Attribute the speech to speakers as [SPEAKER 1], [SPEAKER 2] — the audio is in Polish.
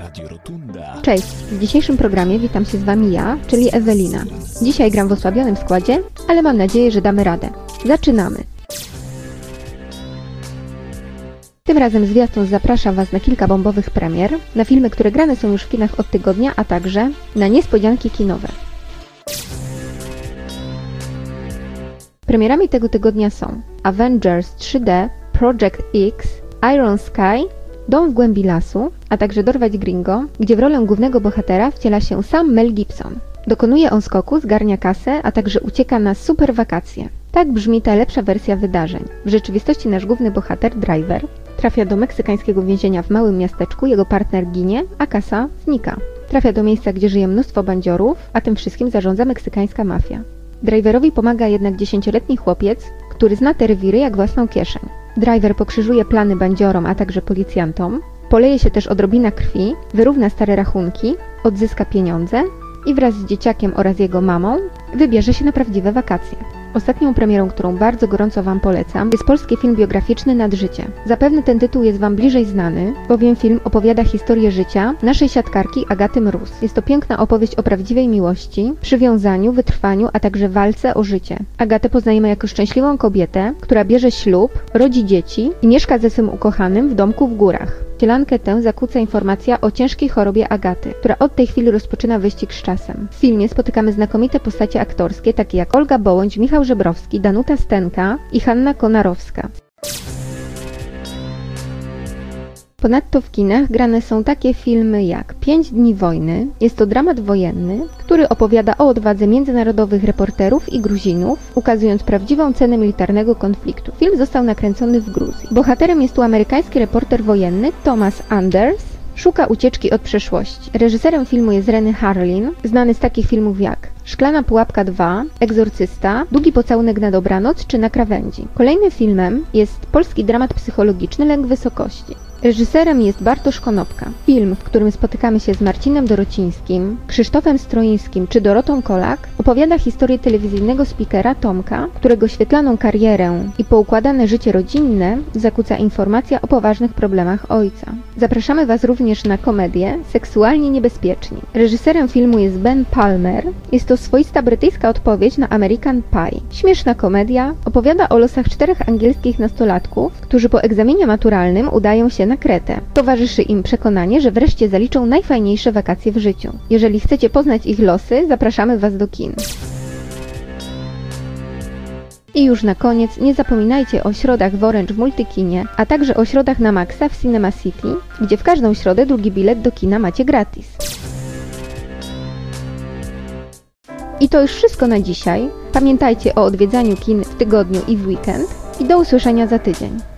[SPEAKER 1] Radio Rotunda.
[SPEAKER 2] Cześć, w dzisiejszym programie witam się z Wami ja, czyli Ewelina. Dzisiaj gram w osłabionym składzie, ale mam nadzieję, że damy radę. Zaczynamy! Tym razem Zwiastun zaprasza Was na kilka bombowych premier, na filmy, które grane są już w kinach od tygodnia, a także na niespodzianki kinowe. Premierami tego tygodnia są Avengers 3D, Project X, Iron Sky, Dom w głębi lasu, a także Dorwać Gringo, gdzie w rolę głównego bohatera wciela się sam Mel Gibson. Dokonuje on skoku, zgarnia kasę, a także ucieka na super wakacje. Tak brzmi ta lepsza wersja wydarzeń. W rzeczywistości nasz główny bohater, Driver, trafia do meksykańskiego więzienia w małym miasteczku, jego partner ginie, a kasa znika. Trafia do miejsca, gdzie żyje mnóstwo bandziorów, a tym wszystkim zarządza meksykańska mafia. Driverowi pomaga jednak dziesięcioletni chłopiec, który zna te rewiry jak własną kieszeń. Driver pokrzyżuje plany bandziorom, a także policjantom, poleje się też odrobina krwi, wyrówna stare rachunki, odzyska pieniądze i wraz z dzieciakiem oraz jego mamą wybierze się na prawdziwe wakacje. Ostatnią premierą, którą bardzo gorąco Wam polecam, jest polski film biograficzny Nad życie. Zapewne ten tytuł jest Wam bliżej znany, bowiem film opowiada historię życia naszej siatkarki Agaty Mróz. Jest to piękna opowieść o prawdziwej miłości, przywiązaniu, wytrwaniu, a także walce o życie. Agatę poznajemy jako szczęśliwą kobietę, która bierze ślub, rodzi dzieci i mieszka ze swym ukochanym w domku w górach. Cielankę tę zakłóca informacja o ciężkiej chorobie Agaty, która od tej chwili rozpoczyna wyścig z czasem. W filmie spotykamy znakomite postacie aktorskie, takie jak Olga Bołądź, Michał Żebrowski, Danuta Stenka i Hanna Konarowska. Ponadto w kinach grane są takie filmy jak Pięć dni wojny. Jest to dramat wojenny, który opowiada o odwadze międzynarodowych reporterów i Gruzinów, ukazując prawdziwą cenę militarnego konfliktu. Film został nakręcony w Gruzji. Bohaterem jest tu amerykański reporter wojenny Thomas Anders, szuka ucieczki od przeszłości. Reżyserem filmu jest Renny Harlin, znany z takich filmów jak Szklana Pułapka 2, Egzorcysta, Długi pocałunek na dobranoc czy Na krawędzi. Kolejnym filmem jest polski dramat psychologiczny Lęk wysokości. Reżyserem jest Bartosz Konopka. Film, w którym spotykamy się z Marcinem Dorocińskim, Krzysztofem Stroińskim czy Dorotą Kolak, opowiada historię telewizyjnego speakera Tomka, którego świetlaną karierę i poukładane życie rodzinne zakłóca informacja o poważnych problemach ojca. Zapraszamy Was również na komedię Seksualnie Niebezpieczni. Reżyserem filmu jest Ben Palmer. Jest to swoista brytyjska odpowiedź na American Pie. Śmieszna komedia opowiada o losach czterech angielskich nastolatków, którzy po egzaminie maturalnym udają się na Kretę. Towarzyszy im przekonanie, że wreszcie zaliczą najfajniejsze wakacje w życiu. Jeżeli chcecie poznać ich losy, zapraszamy Was do kin. I już na koniec nie zapominajcie o środach w Orange w Multikinie, a także o środach na Maxa w Cinema City, gdzie w każdą środę drugi bilet do kina macie gratis. I to już wszystko na dzisiaj. Pamiętajcie o odwiedzaniu kin w tygodniu i w weekend i do usłyszenia za tydzień.